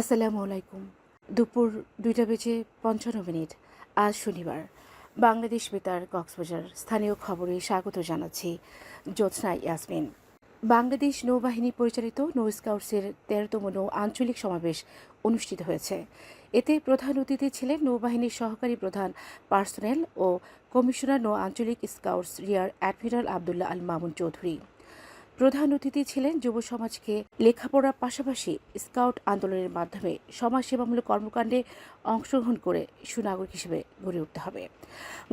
আসসালামু আলাইকুম। দুপুর দুইটা বেজে পঞ্চান্ন মিনিট। আজ শনিবার। বাংলাদেশ বেতার কক্সবাজার। স্থানীয় খবরে স্বাগত জানাচ্ছি জ্যোৎস্না ইয়াসমিন। বাংলাদেশ নৌবাহিনী পরিচালিত নৌ স্কাউটসের তেরোতম নৌ আঞ্চলিক সমাবেশ অনুষ্ঠিত হয়েছে। এতে প্রধান অতিথি ছিলেন নৌবাহিনীর সহকারী প্রধান পার্সোনেল ও কমিশনার নৌ আঞ্চলিক scouts rear admiral Abdullah Al Mamun Chowdhury. প্রধান অতিথি ছিলেন যুব সমাজকে লেখাপড়ার পাশাপাশি স্কাউট আন্দোলনের মাধ্যমে সমাজসেবামূলক কর্মকাণ্ডে অংশগ্রহণ করে সুনাগরিক হিসেবে গড়ে উঠতে হবে।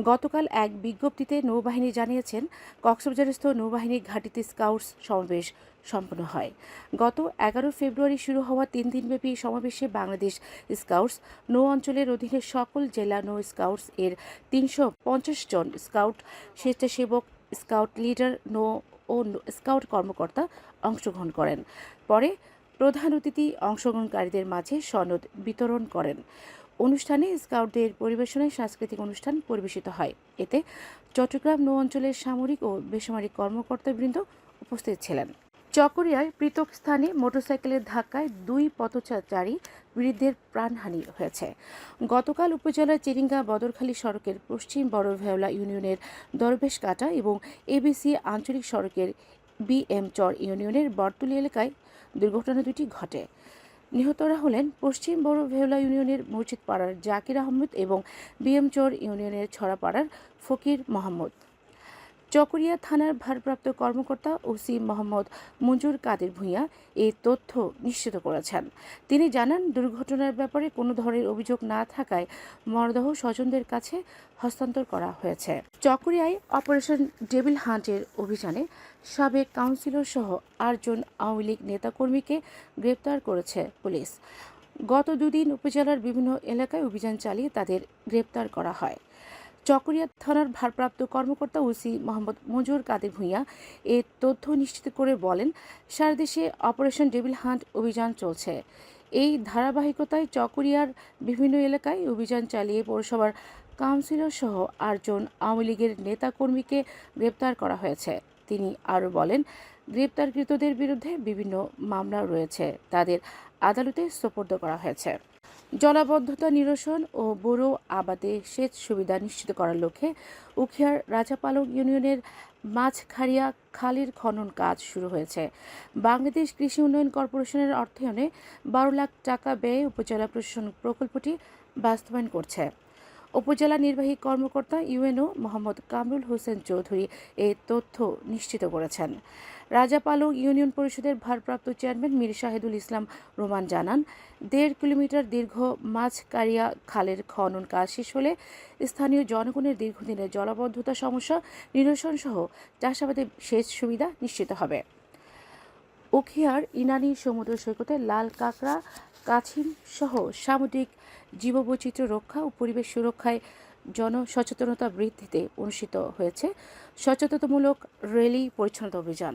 গতকাল এক বিজ্ঞপ্তিতে নৌবাহিনী জানিয়েছেন, কক্সবাজারস্থ নৌবাহিনী ঘাটিতে স্কাউটস সমাবেশ সম্পন্ন হয়। গত এগারো ফেব্রুয়ারি শুরু হওয়া তিন দিনব্যাপী সমাবেশে বাংলাদেশ স্কাউটস নৌ অঞ্চলের অধীনে সকল জেলা নৌ স্কাউটস এর তিনশো পঞ্চাশ জন স্কাউট স্বেচ্ছাসেবক, স্কাউট লিডার, নৌ ও স্কাউট কর্মকর্তা অংশগ্রহণ করেন। পরে প্রধান অতিথি অংশগ্রহণকারীদের মাঝে সনদ বিতরণ করেন। অনুষ্ঠানে স্কাউটদের পরিবেশনায় সাংস্কৃতিক অনুষ্ঠান পরিবেশিত হয়। এতে চট্টগ্রাম নৌ অঞ্চলের সামরিক ও বেসামরিক কর্মকর্তাবৃন্দ উপস্থিত ছিলেন। চকরিয়ায় পৃথক স্থানে মোটরসাইকেলের ধাক্কায় দুই পথচারী বৃদ্ধের প্রাণহানি হয়েছে। গতকাল উপজেলার চিরিঙ্গা বদরখালী সড়কের পশ্চিম বড় ভেওলা ইউনিয়নের দরবেশ কাটা এবং এবিসি আঞ্চলিক সড়কের বিএম চর ইউনিয়নের বর্তুলি এলাকায় দুর্ঘটনা দুটি ঘটে। নিহতরা হলেন পশ্চিম বড় ভেওলা ইউনিয়নের মসজিদ পাড়ার জাকির আহমেদ এবং বিএম চর ইউনিয়নের ছড়াপাড়ার ফকির মোহাম্মদ। চকরিয়া থানার ভারপ্রাপ্ত কর্মকর্তা ওসি মোহাম্মদ মঞ্জুর কাদের ভূঁইয়া এই তথ্য নিশ্চিত করেছেন। তিনি জানান, দুর্ঘটনার ব্যাপারে কোনো ধরনের অভিযোগ না থাকায় মরদেহ স্বজনদের কাছে হস্তান্তর করা হয়েছে। চকরিয়ায় অপারেশন ডেভিল হান্টের অভিযানে সাবেক কাউন্সিলর সহ আটজন আওয়ামী লীগ নেতাকর্মীকে গ্রেপ্তার করেছে পুলিশ। গত দুদিন উপজেলার বিভিন্ন এলাকায় অভিযান চালিয়ে তাদের গ্রেপ্তার করা হয়। চকরিয়া থানার ভারপ্রাপ্ত কর্মকর্তা ওসি মোহাম্মদ মজুর কাদের ভূঁইয়া এ তথ্য নিশ্চিত করে বলেন সারা দেশে অপারেশন ডেভিল হান্ট অভিযান চলছে। এই ধারাবাহিকতায় চকরিয়ার বিভিন্ন এলাকায় অভিযান চালিয়ে পৌরসভার কাউন্সিলর সহ আটজন আওয়ামী লীগের নেতাকর্মীকে গ্রেপ্তার করা হয়েছে। তিনি আরও বলেন, গ্রেপ্তারকৃতদের বিরুদ্ধে বিভিন্ন মামলা রয়েছে। তাদের আদালতে সোপর্দ করা হয়েছে। জলাবদ্ধতা নিরসন ও বোরো আবাদে সেচ সুবিধা নিশ্চিত করার লক্ষ্যে উখিয়ার রাজাপালক ইউনিয়নের মাছখাড়িয়া খালের খনন কাজ শুরু হয়েছে। বাংলাদেশ কৃষি উন্নয়ন কর্পোরেশনের অর্থায়নে বারো লাখ টাকা ব্যয়ে উপজেলা প্রশাসন প্রকল্পটি বাস্তবায়ন করছে। উপজেলা নির্বাহী কর্মকর্তা ইউএনও মোহাম্মদ কামরুল হোসেন চৌধুরী এই তথ্য নিশ্চিত করেছেন। রাজাপালক ইউনিয়ন পরিষদের ভারপ্রাপ্ত চেয়ারম্যান মীর শাহিদুল ইসলাম রোমান জানান, দেড় কিলোমিটার দীর্ঘ মাছকারিয়া খালের খনন কাজ শেষ হলে স্থানীয় জনগণের দীর্ঘদিনের জলাবদ্ধতা সমস্যা নিরসন সহ চাষাবাদে সেচ সুবিধা নিশ্চিত হবে। উখিয়ার ইনানি সমুদ্র সৈকতে লাল কাঁকড়া, কাছিম সহ সামুদ্রিক জীববৈচিত্র্য রক্ষা ও পরিবেশ সুরক্ষায় জনসচেতনতা বৃদ্ধিতে অনুষ্ঠিত হয়েছে সচেতনতামূলক র্যালি পরিচ্ছন্নতা অভিযান।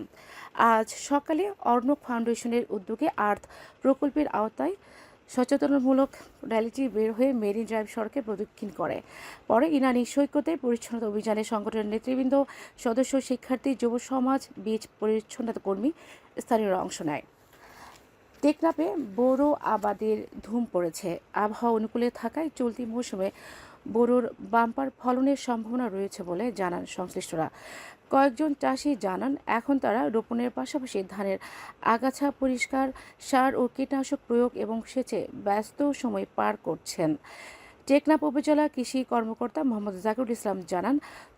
আজ সকালে অর্ণব ফাউন্ডেশনের উদ্যোগে আর্থ প্রকল্পের আওতায় সচেতনমূলক র্যালিটি বের হয়ে মেরিন ড্রাইভ সড়কে প্রদক্ষিণ করে। পরে ইনানি সৈকতে পরিচ্ছন্নতা অভিযানে সংগঠনের নেতৃবৃন্দ, সদস্য, শিক্ষার্থী, যুব সমাজ, বীজ পরিচ্ছন্নতা কর্মী স্থানীয়রা অংশ নেয়। টেকনাপে বোরো আবাদের ধুম পড়েছে। আবহাওয়া অনুকূলে থাকায় চলতি মৌসুমে বোরোর বাম্পার ফলনের সম্ভাবনা রয়েছে বলে জানান সংশ্লিষ্টরা। কয়েকজন চাষি জানান, এখন তারা রোপণের পাশাপাশি ধানের আগাছা পরিষ্কার, সার ও কীটনাশক প্রয়োগ এবং সেচে ব্যস্ত সময় পার করছেন। টেকনাফ উপজেলা কৃষি কর্মকর্তা মোহাম্মদ জাকিরুল ইসলাম জানান,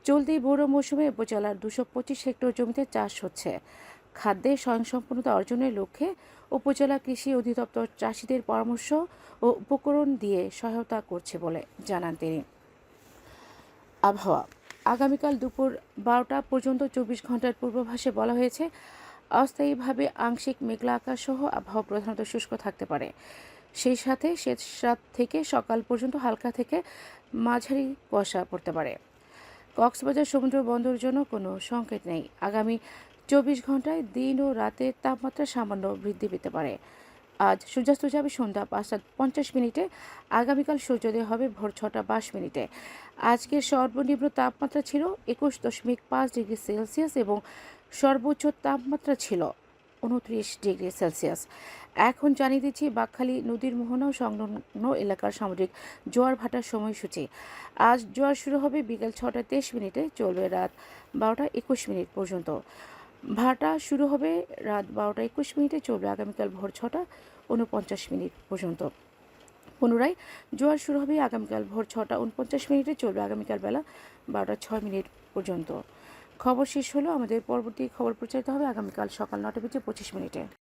চলতি বোরো মৌসুমে উপজেলার দুশো পঁচিশ হেক্টর জমিতে চাষ হচ্ছে। খাদ্যে স্বয়ংসম্পূর্ণতা অর্জনের লক্ষ্যে উপজেলা কৃষি অধিদপ্তর চাষিদের পরামর্শ ও উপকরণ দিয়ে সহায়তা করছে বলে জানান তিনি। আবহাওয়া। আগামীকাল দুপুর বারোটা পর্যন্ত চব্বিশ ঘণ্টার পূর্বাভাসে বলা হয়েছে, অস্থায়ীভাবে আংশিক মেঘলা আকাশ সহ আবহাওয়া প্রধানত শুষ্ক থাকতে পারে। সেই সাথে শেষ রাত থেকে সকাল পর্যন্ত হালকা থেকে মাঝারি কুয়াশা পড়তে পারে। কক্সবাজার সমুদ্র বন্দরের জন্য কোনো সংকেত নেই। আগামী চব্বিশ ঘন্টায় দিন ও রাতের তাপমাত্রা সামান্য বৃদ্ধি পেতে পারে। আজ সূর্যাস্ত যাবে সন্ধ্যা পাঁচটা পঞ্চাশ মিনিটে, আগামীকাল সূর্যোদয় হবে ভোর ছটা বাইশ মিনিটে। আজকের সর্বনিম্ন তাপমাত্রা ছিল একুশ দশমিক পাঁচ ডিগ্রি সেলসিয়াস এবং সর্বোচ্চ তাপমাত্রা ছিল উনত্রিশ ডিগ্রি সেলসিয়াস। এখন জানিয়ে দিচ্ছি, বাকখালী নদীর মোহনা ও সংলগ্ন এলাকার সামুদ্রিক জোয়ার ভাটার সময়সূচি। আজ জোয়ার শুরু হবে বিকেল ছটা তেইশ মিনিটে, চলবে রাত বারোটা একুশ মিনিট পর্যন্ত। ভাটা শুরু হবে রাত বারোটা একুশ মিনিটে, চলবে আগামীকাল ভোর ছটা উনপঞ্চাশ মিনিট পর্যন্ত। পুনরায় জোয়ার শুরু হবে আগামীকাল ভোর ছটা উনপঞ্চাশ মিনিটে, চলবে আগামীকাল বেলা বারোটা ছয় মিনিট পর্যন্ত। খবর শেষ হলো। আমাদের পরবর্তী খবর প্রচারিত হবে আগামীকাল সকাল নটা বেজে পঁচিশ মিনিটে।